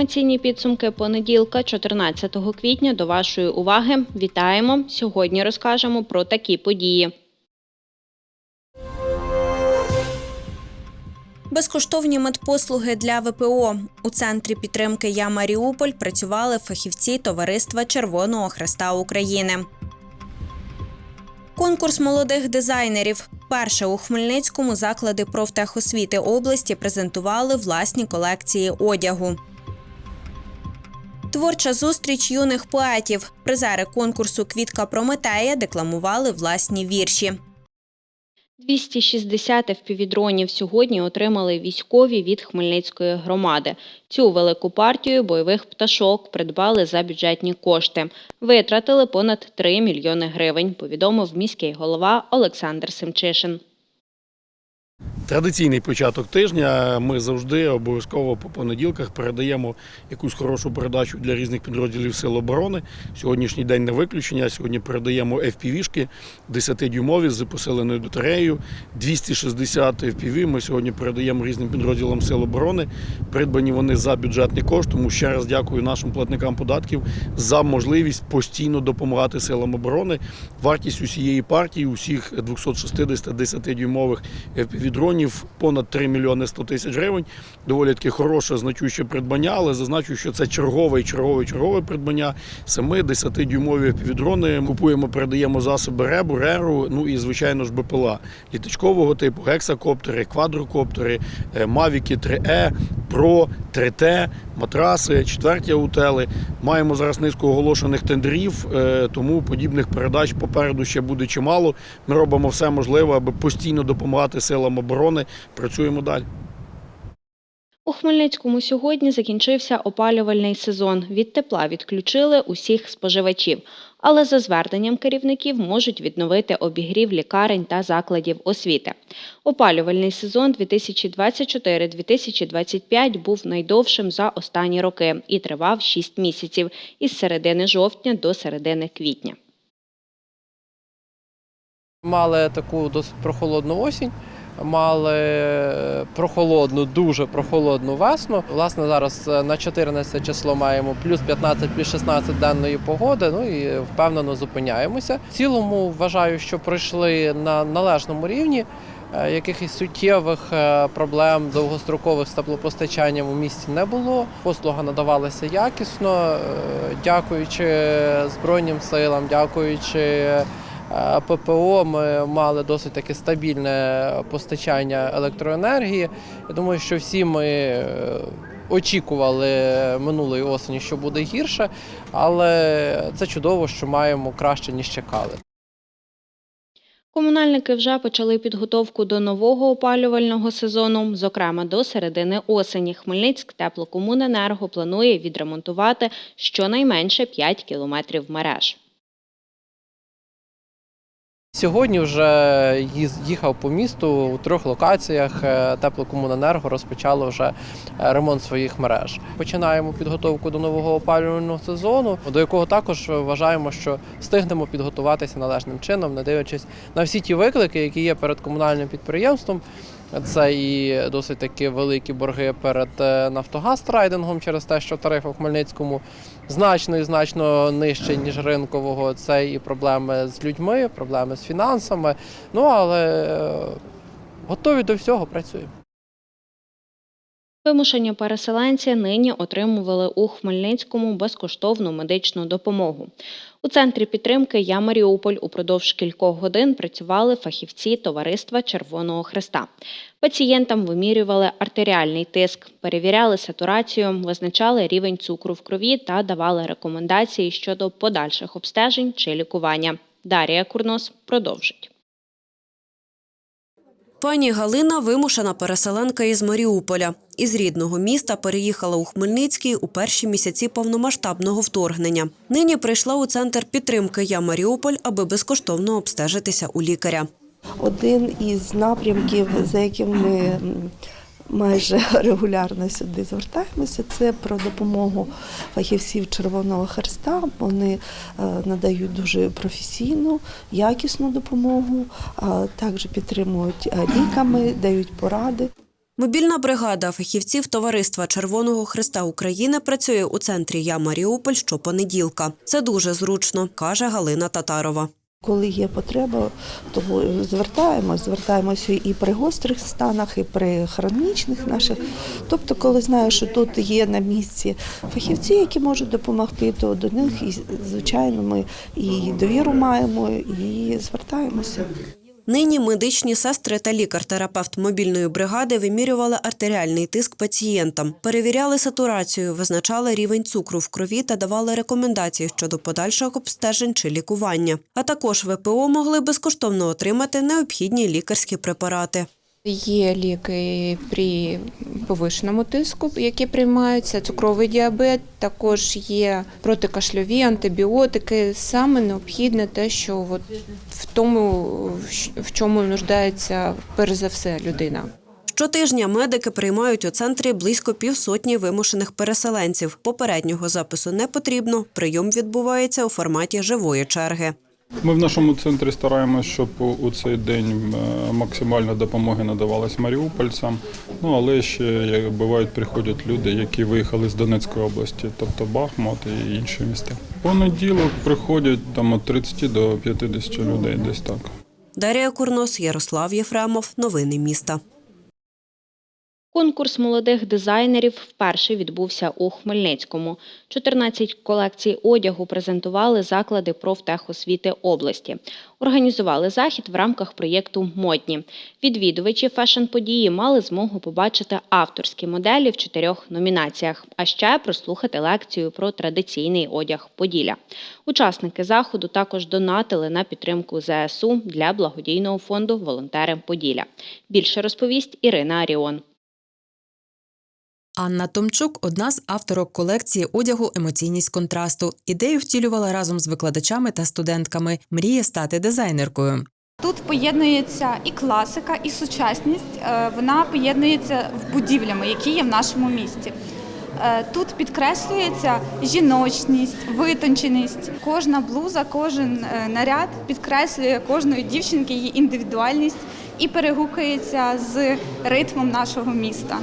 Інформаційні підсумки понеділка, 14 квітня. До вашої уваги вітаємо. Сьогодні розкажемо про такі події. Безкоштовні медпослуги для ВПО у центрі підтримки Я Маріуполь працювали фахівці товариства Червоного Хреста України. Конкурс молодих дизайнерів. Перше у Хмельницькому заклади профтехосвіти області презентували власні колекції одягу. Творча зустріч юних поетів. Призери конкурсу Квітка Прометея декламували власні вірші. 260 FPV-дронів сьогодні отримали військові від Хмельницької громади. Цю велику партію бойових пташок придбали за бюджетні кошти. Витратили понад 3 мільйони гривень, повідомив міський голова Олександр Семчишин. Традиційний початок тижня. Ми завжди обов'язково по понеділках передаємо якусь хорошу передачу для різних підрозділів Сил оборони. Сьогоднішній день не виключення. Сьогодні передаємо FPV-шки 10-дюймові з посиленою батареєю. 260 FPV ми сьогодні передаємо різним підрозділам Сил оборони. Придбані вони за бюджетний кошт. Тому ще раз дякую нашим платникам податків за можливість постійно допомагати силам оборони. Вартість усієї партії, усіх 260 10-дюймових FPV-дронів понад 3 мільйони 100 тисяч гривень. Доволі таки хороше, значуще придбання, але зазначу, що це чергове, чергове, чергове придбання. Саме 10-дюймові FPV-дрони купуємо, передаємо засоби РЕБу, РЕРу, ну і звичайно ж БПЛА літачкового типу, гексакоптери, квадрокоптери, е, Мавіки 3Е, Про, 3Т, матраси, четверті аутели. Маємо зараз низку оголошених тендерів, е, тому подібних передач попереду ще буде чимало. Ми робимо все можливе, аби постійно допомагати силам оборони. Працюємо далі. У Хмельницькому сьогодні закінчився опалювальний сезон. Від тепла відключили усіх споживачів, але за зверненням керівників можуть відновити обігрів лікарень та закладів освіти. Опалювальний сезон 2024-2025 був найдовшим за останні роки і тривав 6 місяців із середини жовтня до середини квітня. Мали таку досить прохолодну осінь, мали прохолодну, дуже прохолодну весну. Власне, зараз е, на 14 число маємо плюс 15, плюс 16 денної погоди. Ну і впевнено зупиняємося. В цілому вважаю, що пройшли на належному рівні. Е, Якихось суттєвих е, проблем довгострокових з теплопостачанням у місті не було. Послуга надавалася якісно, дякуючи Збройним силам, дякуючи ППО, ми мали досить таке стабільне постачання електроенергії. Я думаю, що всі ми е, очікували минулої осені, що буде гірше, але це чудово, що маємо краще ніж чекали. Комунальники вже почали підготовку до нового опалювального сезону. Зокрема, до середини осені Хмельницьк теплокомуненерго планує відремонтувати щонайменше 5 кілометрів мереж. Сьогодні вже їхав по місту у трьох локаціях. е, Теплокомуненерго розпочало вже е, ремонт своїх мереж. Починаємо підготовку до нового опалювального сезону, до якого також вважаємо, що встигнемо підготуватися належним чином, не дивлячись на всі ті виклики, які є перед комунальним підприємством. Це і досить такі великі борги перед е, Нафтогаз-трейдингом через те, що тарифи в Хмельницькому значно і значно нижче, ніж ринкового. Це і проблеми з людьми, проблеми з фінансами. Ну але е, готові до всього працюємо. Вимушені переселенці нині отримували у Хмельницькому безкоштовну медичну допомогу. У центрі підтримки Я Маріуполь упродовж кількох годин працювали фахівці товариства Червоного Хреста. Пацієнтам вимірювали артеріальний тиск, перевіряли сатурацію, визначали рівень цукру в крові та давали рекомендації щодо подальших обстежень чи лікування. Дарія Курнос продовжить. Пані Галина вимушена переселенка із Маріуполя. Із рідного міста переїхала у Хмельницький у перші місяці повномасштабного вторгнення. Нині прийшла у центр підтримки Я Маріуполь, аби безкоштовно обстежитися у лікаря. Один із напрямків, за яким ми майже регулярно сюди звертаємося, це про допомогу фахівців Червоного Хреста. Вони е, надають дуже професійну, якісну допомогу, а також підтримують е, ліками, дають поради. Мобільна бригада фахівців Товариства Червоного Христа України працює у центрі Я Маріуполь щопонеділка. Це дуже зручно, каже Галина Татарова. Коли є потреба, то звертаємось, звертаємося і при гострих станах, і при хронічних наших. Тобто, коли знаю, що тут є на місці фахівці, які можуть допомогти, то до них і звичайно ми і довіру маємо, і звертаємося. Нині медичні сестри та лікар-терапевт мобільної бригади вимірювали артеріальний тиск пацієнтам, перевіряли сатурацію, визначали рівень цукру в крові та давали рекомендації щодо подальших обстежень чи лікування. А також ВПО могли безкоштовно отримати необхідні лікарські препарати. Є ліки при повишеному тиску, які приймаються, цукровий діабет, також є протикашльові антибіотики. Саме необхідне те, що от в тому, в чому нуждається перш за все людина. Щотижня медики приймають у центрі близько півсотні вимушених переселенців. Попереднього запису не потрібно. Прийом відбувається у форматі живої черги. Ми в нашому центрі стараємося, щоб у- цей день максимально допомоги надавалась маріупольцям. Ну але ще як бувають, приходять люди, які виїхали з Донецької області, тобто Бахмут і інші міста. Понеділок приходять там від 30 до 50 людей, десь так. Дар'я Курнос, Ярослав Єфремов. Новини міста. Конкурс молодих дизайнерів вперше відбувся у Хмельницькому. 14 колекцій одягу презентували заклади профтехосвіти області. Організували захід в рамках проєкту Модні. Відвідувачі фешн-події мали змогу побачити авторські моделі в чотирьох номінаціях, а ще прослухати лекцію про традиційний одяг Поділля. Учасники заходу також донатили на підтримку ЗСУ для благодійного фонду Волонтери Поділля. Більше розповість Ірина Аріон. Анна Томчук одна з авторок колекції одягу Емоційність контрасту. Ідею втілювала разом з викладачами та студентками. Мріє стати дизайнеркою. Тут поєднується і класика, і сучасність. Е, Вона поєднується в будівлями, які є в нашому місті. Е, Тут підкреслюється жіночність, витонченість. Кожна блуза, кожен е, наряд підкреслює кожної дівчинки її індивідуальність і перегукується з ритмом нашого міста.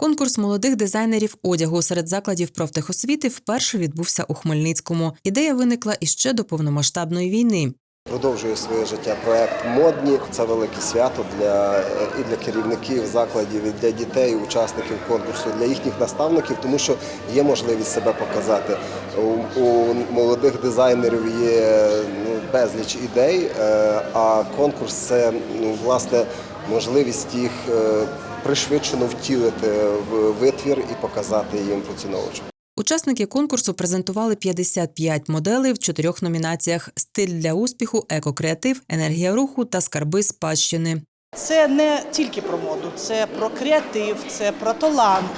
Конкурс молодих дизайнерів одягу серед закладів профтехосвіти вперше відбувся у Хмельницькому. Ідея виникла іще до повномасштабної війни. Продовжує своє життя проект модні. Це велике свято для і для керівників закладів, і для дітей, учасників конкурсу, для їхніх наставників, тому що є можливість себе показати. У, у молодих дизайнерів є ну, безліч ідей, е, а конкурс це ну, власне можливість їх е, пришвидшено втілити в витвір і показати їм поціновувачам. Учасники конкурсу презентували 55 моделей в чотирьох номінаціях: стиль для успіху, екокреатив, енергія руху та скарби спадщини. Це не тільки про моду, це про креатив, це про талант,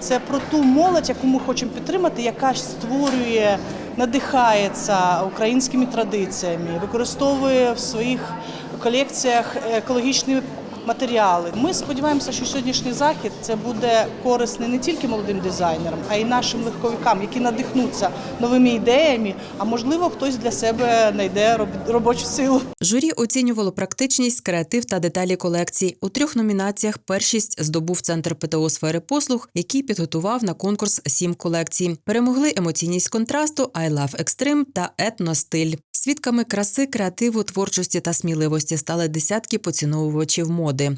це про ту молодь, яку ми хочемо підтримати, яка створює, надихається українськими традиціями, використовує в своїх колекціях екологічні матеріали. Ми сподіваємося, що сьогоднішній захід це буде корисний не тільки молодим дизайнерам, а й нашим легковикам, які надихнуться новими ідеями. А можливо, хтось для себе знайде роб- робочу силу. Журі оцінювало практичність, креатив та деталі колекцій. У трьох номінаціях першість здобув центр ПТО сфери послуг, який підготував на конкурс сім колекцій. Перемогли емоційність контрасту, I Love Extreme та етностиль. Свідками краси, креативу, творчості та сміливості стали десятки поціновувачів моди.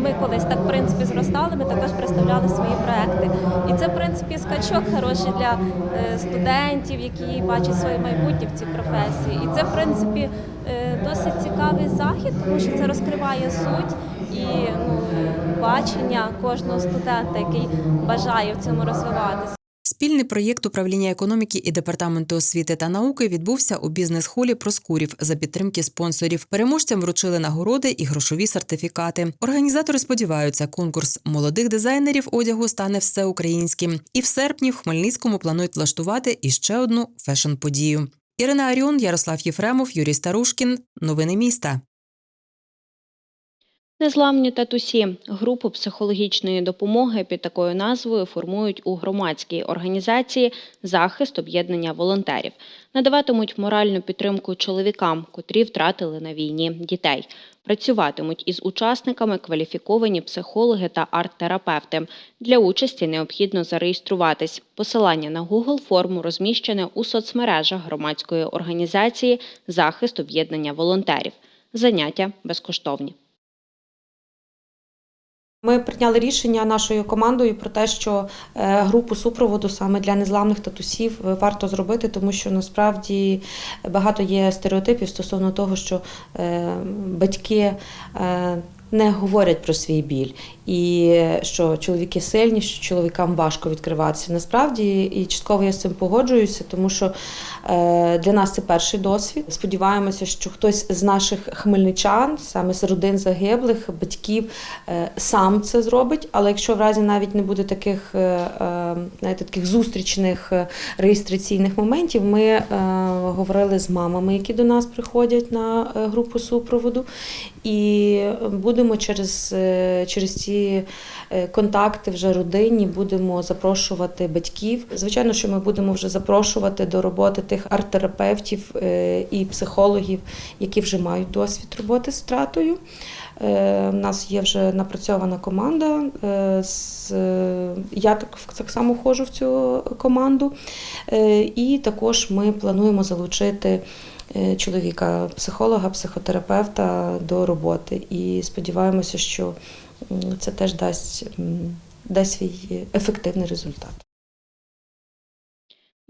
Ми колись так в принципі зростали, ми також представляли свої проекти. І це, в принципі, скачок хороший для е, студентів, які бачать своє майбутнє в цій професії. І це, в принципі, е, досить цікавий захід, тому що це розкриває суть і ну, бачення кожного студента, який бажає в цьому розвиватися. Спільний проєкт управління економіки і департаменту освіти та науки відбувся у бізнес-холі Проскурів за підтримки спонсорів. Переможцям вручили нагороди і грошові сертифікати. Організатори сподіваються, конкурс молодих дизайнерів одягу стане всеукраїнським. І в серпні в Хмельницькому планують влаштувати іще одну фешн-подію. Ірина Аріон, Ярослав Єфремов, Юрій Старушкін. Новини міста. Незламні татусі групу психологічної допомоги під такою назвою формують у громадській організації Захист об'єднання волонтерів. Надаватимуть моральну підтримку чоловікам, котрі втратили на війні дітей. Працюватимуть із учасниками кваліфіковані психологи та арт-терапевти. Для участі необхідно зареєструватись. Посилання на Google форму розміщене у соцмережах громадської організації Захист об'єднання волонтерів. Заняття безкоштовні. Ми прийняли рішення нашою командою про те, що е, групу супроводу саме для незламних татусів е, варто зробити, тому що насправді багато є стереотипів стосовно того, що е, батьки не говорять про свій біль, і що чоловіки сильні, що чоловікам важко відкриватися. Насправді, і частково я з цим погоджуюся, тому що е, для нас це перший досвід. Сподіваємося, що хтось з наших хмельничан, саме з родин загиблих, батьків, е, сам це зробить. Але якщо в разі навіть не буде таких, е, знаєте, таких зустрічних реєстраційних моментів, ми говорили з мамами, які до нас приходять на групу супроводу, і будемо через, через ці е, контакти вже родинні, будемо запрошувати батьків. Звичайно, що ми будемо вже запрошувати до роботи тих арт-терапевтів е, і психологів, які вже мають досвід роботи з втратою. Е, У нас є вже напрацьована команда. е, е, Я так, так само входжу в цю команду. Е, І також ми плануємо залучити е, чоловіка, психолога, психотерапевта до роботи. І сподіваємося, що це теж дасть, дасть свій ефективний результат.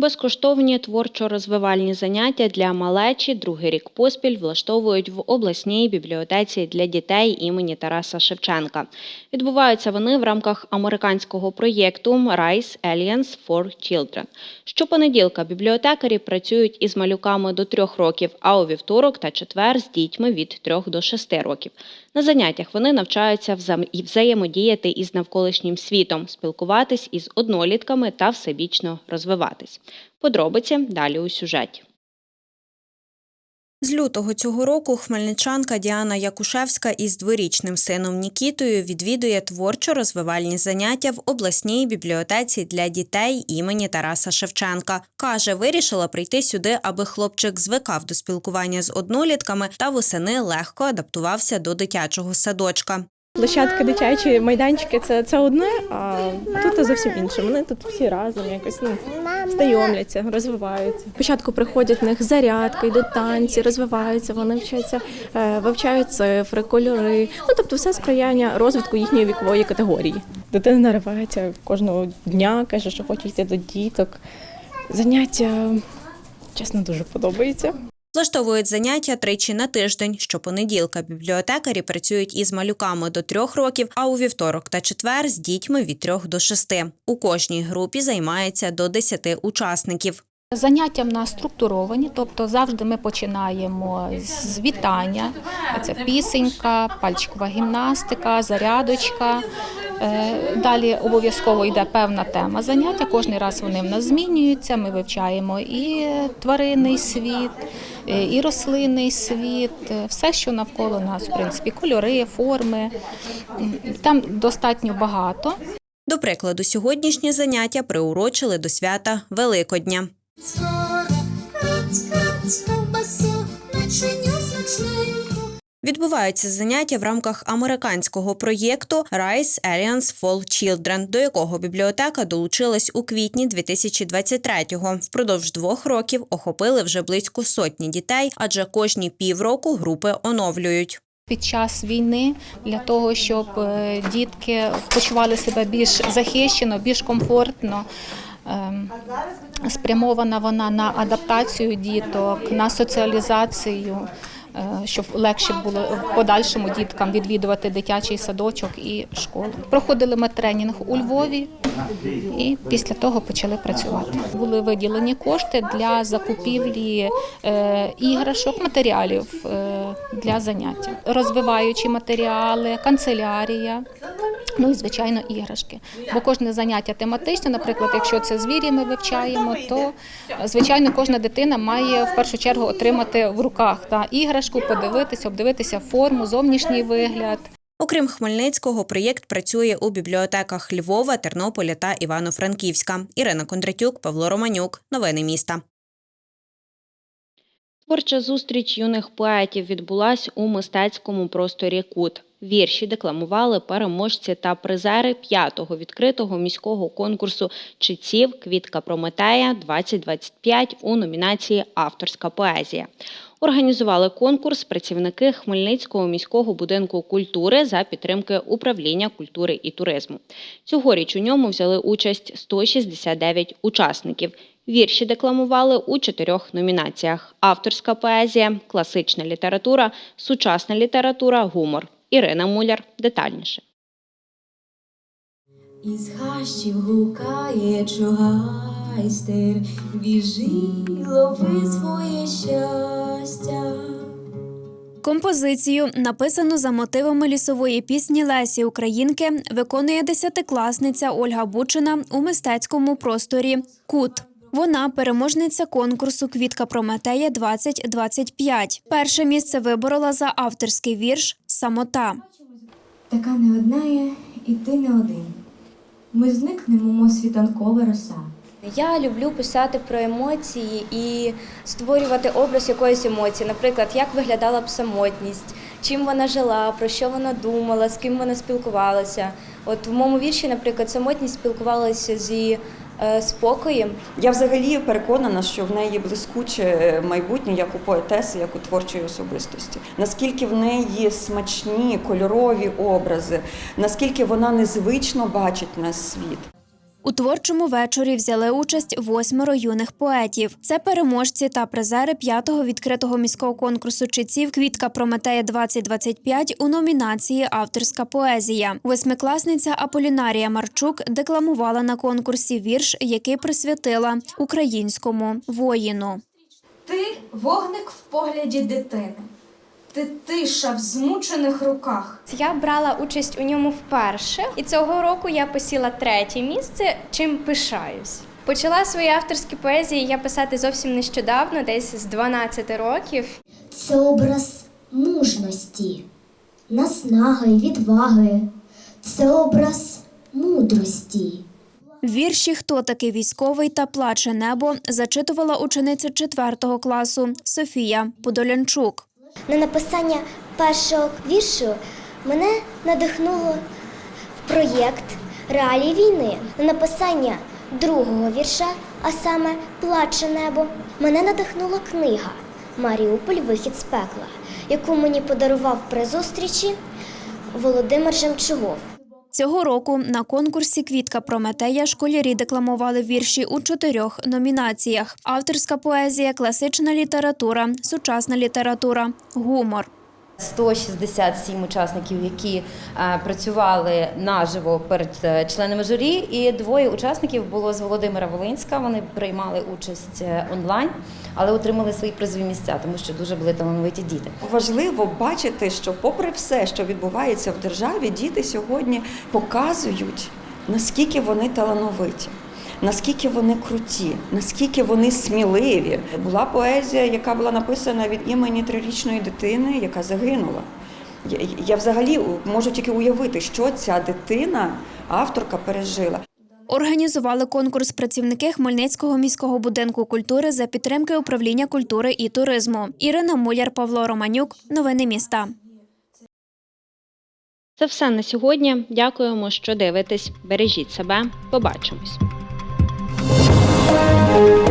Безкоштовні творчо-розвивальні заняття для малечі другий рік поспіль влаштовують в обласній бібліотеці для дітей імені Тараса Шевченка. Відбуваються вони в рамках американського проєкту Rise Alliance for Children. Щопонеділка бібліотекарі працюють із малюками до трьох років, а у вівторок та четвер з дітьми від трьох до шести років. На заняттях вони навчаються взаєм- взаємодіяти із навколишнім світом, спілкуватись із однолітками та всебічно розвиватись. Подробиці далі у сюжеті. З лютого цього року хмельничанка Діана Якушевська із дворічним сином Нікітою відвідує творчо-розвивальні заняття в обласній бібліотеці для дітей імені Тараса Шевченка. Каже, вирішила прийти сюди, аби хлопчик звикав до спілкування з однолітками та восени легко адаптувався до дитячого садочка. Площадки дитячі майданчики це, це одне, а тут зовсім інше. Вони тут всі разом якось ну, знайомляться, розвиваються. Спочатку приходять в них зарядки, йдуть танці, розвиваються, вони вчаться, е, вивчають цифри, кольори. Ну тобто все сприяння розвитку їхньої вікової категорії. Дитина наривається кожного дня, каже, що хоче йти до діток. Заняття чесно дуже подобається. Влаштовують заняття тричі на тиждень. Щопонеділка бібліотекарі працюють із малюками до трьох років, а у вівторок та четвер з дітьми від трьох до шести. У кожній групі займається до десяти учасників. Заняття в нас структуровані, тобто завжди ми починаємо з вітання. Це пісенька, пальчикова гімнастика, зарядочка. Е, Далі обов'язково йде певна тема заняття. Кожен раз вони в нас змінюються. Ми вивчаємо і тваринний світ, е, і рослинний світ, все, що навколо нас, в принципі, кольори, форми. Там достатньо багато. До прикладу, сьогоднішнє заняття приурочили до свята Великодня. Відбуваються заняття в рамках американського проєкту Rise Alliance for Children, до якого бібліотека долучилась у квітні 2023-го. Впродовж двох років охопили вже близько сотні дітей, адже кожні півроку групи оновлюють. Під час війни для того, щоб е, дітки почували себе більш захищено, більш комфортно. Ем, Спрямована вона на адаптацію діток, на соціалізацію, е, щоб легше було в подальшому діткам відвідувати дитячий садочок і школу. Проходили ми тренінг у Львові і після того почали працювати. Були виділені кошти для закупівлі е, іграшок, матеріалів е, для заняття, розвиваючі матеріали, канцелярія. Ну і звичайно іграшки. Бо кожне заняття тематичне, наприклад, якщо це звірі ми вивчаємо, то звичайно кожна дитина має в першу чергу отримати в руках та іграшку, подивитися, обдивитися форму, зовнішній вигляд. Окрім Хмельницького, проєкт працює у бібліотеках Львова, Тернополя та Івано-Франківська. Ірина Кондратюк, Павло Романюк. Новини міста. Творча зустріч юних поетів відбулась у мистецькому просторі Кут. Вірші декламували переможці та призери п'ятого відкритого міського конкурсу читців Квітка Прометея 2025 у номінації Авторська поезія. Організували конкурс працівники Хмельницького міського будинку культури за підтримки управління культури і туризму. Цьогоріч у ньому взяли участь 169 учасників. Вірші декламували у чотирьох номінаціях: авторська поезія, класична література, сучасна література, гумор. Ірина Муляр детальніше. Із хащів гукає чугайстер, біжи, лови своє щастя. Композицію, написану за мотивами лісової пісні Лесі Українки, виконує десятикласниця Ольга Бучина у мистецькому просторі Кут. Вона переможниця конкурсу Квітка Прометея 2025. Перше місце виборола за авторський вірш Самота. Така не одна є, і ти не один. Ми зникнемо, мов світанкова роса. Я люблю писати про емоції і створювати образ якоїсь емоції. Наприклад, як виглядала б самотність, чим вона жила, про що вона думала, з ким вона спілкувалася. От в моєму вірші, наприклад, самотність спілкувалася зі спокоєм. Я взагалі переконана, що в неї блискуче майбутнє як у поетеси, як у творчої особистості. Наскільки в неї смачні кольорові образи, наскільки вона незвично бачить наш світ. У творчому вечорі взяли участь восьмеро юних поетів. Це переможці та призери п'ятого відкритого міського конкурсу читців Квітка Прометея 2025 у номінації Авторська поезія. Восьмикласниця Аполінарія Марчук декламувала на конкурсі вірш, який присвятила українському воїну. Ти вогник в погляді дитини. Ти тиша в змучених руках. Я брала участь у ньому вперше, і цього року я посіла третє місце, чим пишаюсь. Почала свої авторські поезії я писати зовсім нещодавно, десь з 12 років. Це образ мужності, наснаги, відваги. Це образ мудрості. Вірші Хто такий військовий та плаче небо зачитувала учениця 4 класу Софія Подолянчук. На написання першого віршу мене надихнуло в проєкт Реалії війни. На написання другого вірша, а саме Плаче небо, мене надихнула книга Маріуполь Вихід з пекла, яку мені подарував при зустрічі Володимир Жемчугов. Цього року на конкурсі Квітка Прометея школярі декламували вірші у чотирьох номінаціях: авторська поезія, класична література, сучасна література, гумор. 167 учасників, які е, працювали наживо перед е, членами журі, і двоє учасників було з Володимира Волинська. Вони приймали участь е, онлайн, але отримали свої призові місця, тому що дуже були талановиті діти. Важливо бачити, що, попри все, що відбувається в державі, діти сьогодні показують, наскільки вони талановиті. Наскільки вони круті, наскільки вони сміливі. Була поезія, яка була написана від імені трирічної дитини, яка загинула. Я, я взагалі можу тільки уявити, що ця дитина, авторка, пережила. Організували конкурс працівники Хмельницького міського будинку культури за підтримки управління культури і туризму. Ірина Муляр, Павло Романюк. Новини міста. Це все на сьогодні. Дякуємо, що дивитесь. Бережіть себе. Побачимось. Thank you.